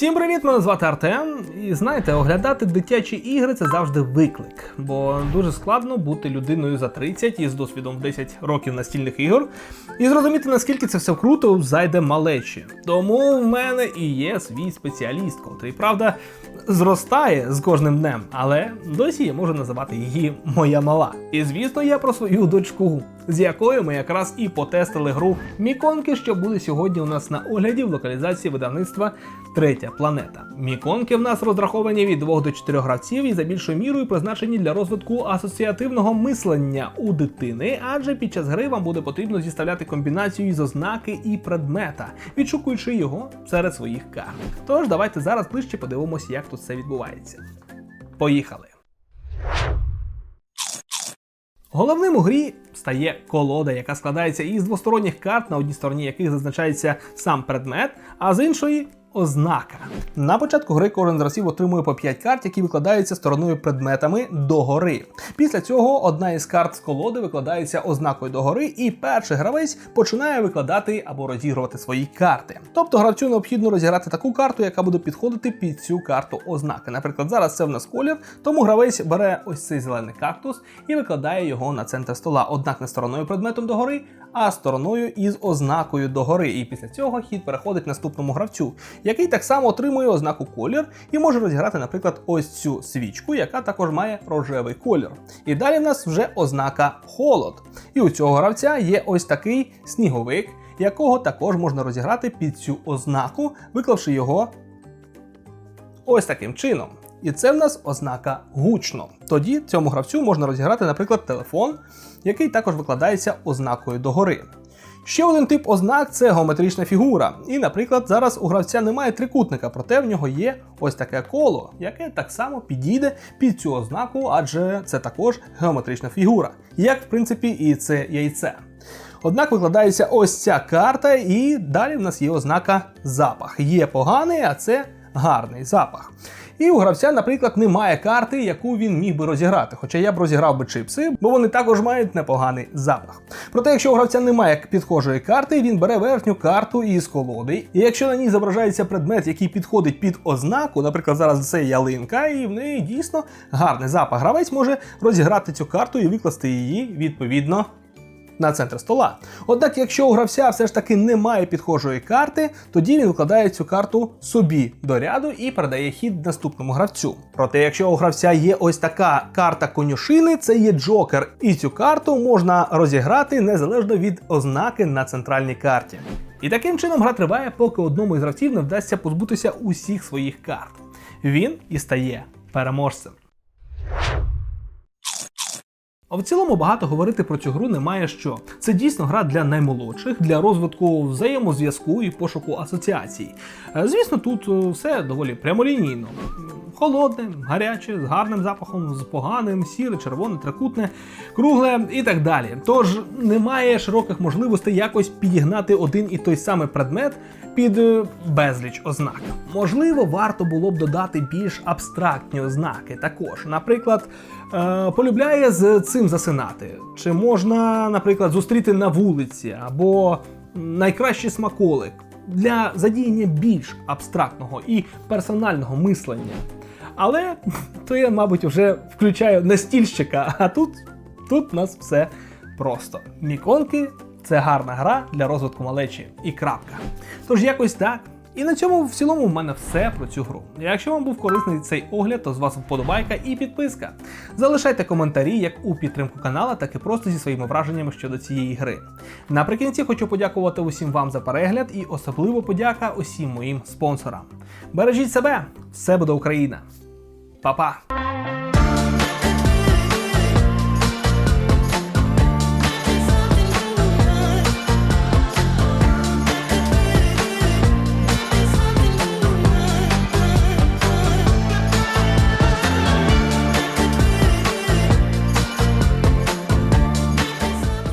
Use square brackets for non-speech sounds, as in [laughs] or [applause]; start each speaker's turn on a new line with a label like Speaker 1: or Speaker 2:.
Speaker 1: Всім привіт! Мене звати Артем. І знаєте, оглядати дитячі ігри це завжди виклик, бо дуже складно бути людиною за 30 із досвідом 10 років настільних ігор і зрозуміти, наскільки це все круто зайде малечі. Тому в мене і є свій спеціаліст, котрий, правда, зростає з кожним днем, але досі я можу називати її моя мала. І звісно, я про свою дочку, з якою ми якраз і потестили гру Міконки, що буде сьогодні у нас на огляді в локалізації видавництва Третя планета. Міконки в нас розраховані від 2 до 4 гравців і за більшою мірою призначені для розвитку асоціативного мислення у дитини, адже під час гри вам буде потрібно зіставляти комбінацію із ознаки і предмета, відшукуючи його серед своїх карт. Тож давайте зараз ближче подивимося, як тут все відбувається. Поїхали! Головним у грі стає колода, яка складається із двосторонніх карт, на одній стороні яких зазначається сам предмет, а з іншої ознака. На початку гри кожен з гравців отримує по 5 карт, які викладаються стороною предметами догори. Після цього одна із карт з колоди викладається ознакою догори, і перший гравець починає викладати або розігрувати свої карти. Тобто гравцю необхідно розіграти таку карту, яка буде підходити під цю карту ознаки. Наприклад, зараз це в нас колір, тому гравець бере ось цей зелений кактус і викладає його на центр стола, однак не стороною предметом догори, а стороною із ознакою догори. І після цього хід переходить наступному гравцю, який так само отримує ознаку колір і може розіграти, наприклад, ось цю свічку, яка також має рожевий колір. І далі в нас вже ознака холод. І у цього гравця є ось такий сніговик, якого також можна розіграти під цю ознаку, виклавши його ось таким чином. І це в нас ознака гучно. Тоді цьому гравцю можна розіграти, наприклад, телефон, який також викладається ознакою догори. Ще один тип ознак це геометрична фігура. І, наприклад, зараз у гравця немає трикутника, проте в нього є ось таке коло, яке так само підійде під цю ознаку, адже це також геометрична фігура, як в принципі і це яйце. Однак викладається ось ця карта, і далі в нас є ознака запах. Є поганий, а це гарний запах. І у гравця, наприклад, немає карти, яку він міг би розіграти. Хоча я б розіграв би чипси, бо вони також мають непоганий запах. Проте, якщо у гравця немає підхожої карти, він бере верхню карту із колоди. І якщо на ній зображається предмет, який підходить під ознаку, наприклад, зараз це ялинка, і в неї дійсно гарний запах. Гравець може розіграти цю карту і викласти її відповідно на центр стола. Однак, якщо у гравця все ж таки немає підхожої карти, тоді він викладає цю карту собі до ряду і передає хід наступному гравцю. Проте, якщо у гравця є ось така карта конюшини, це є джокер, і цю карту можна розіграти незалежно від ознаки на центральній карті. І таким чином гра триває, поки одному із гравців не вдасться позбутися усіх своїх карт. Він і стає переможцем. А в цілому багато говорити про цю гру немає що. Це дійсно гра для наймолодших, для розвитку взаємозв'язку і пошуку асоціацій. Е, Звісно, тут е, все доволі прямолінійно. Холодне, гаряче, з гарним запахом, з поганим, сіре, червоне, трикутне, кругле і так далі. Тож немає широких можливостей якось підігнати один і той самий предмет під е, безліч ознак. Можливо, варто було б додати більш абстрактні ознаки. Також, наприклад, е, полюбляє з цим засинати. Чи можна, наприклад, зустріти на вулиці, або найкращий смаколик для задіяння більш абстрактного і персонального мислення. Але [laughs] то я, мабуть, вже включаю настільщика, а тут, тут у нас все просто. Міконки це гарна гра для розвитку малечі і крапка. Тож якось так. І на цьому в цілому в мене все про цю гру. Якщо вам був корисний цей огляд, то з вас вподобайка і підписка. Залишайте коментарі як у підтримку канала, так і просто зі своїми враженнями щодо цієї гри. Наприкінці хочу подякувати усім вам за перегляд і особливо подяка усім моїм спонсорам. Бережіть себе, все буде Україна! Papá!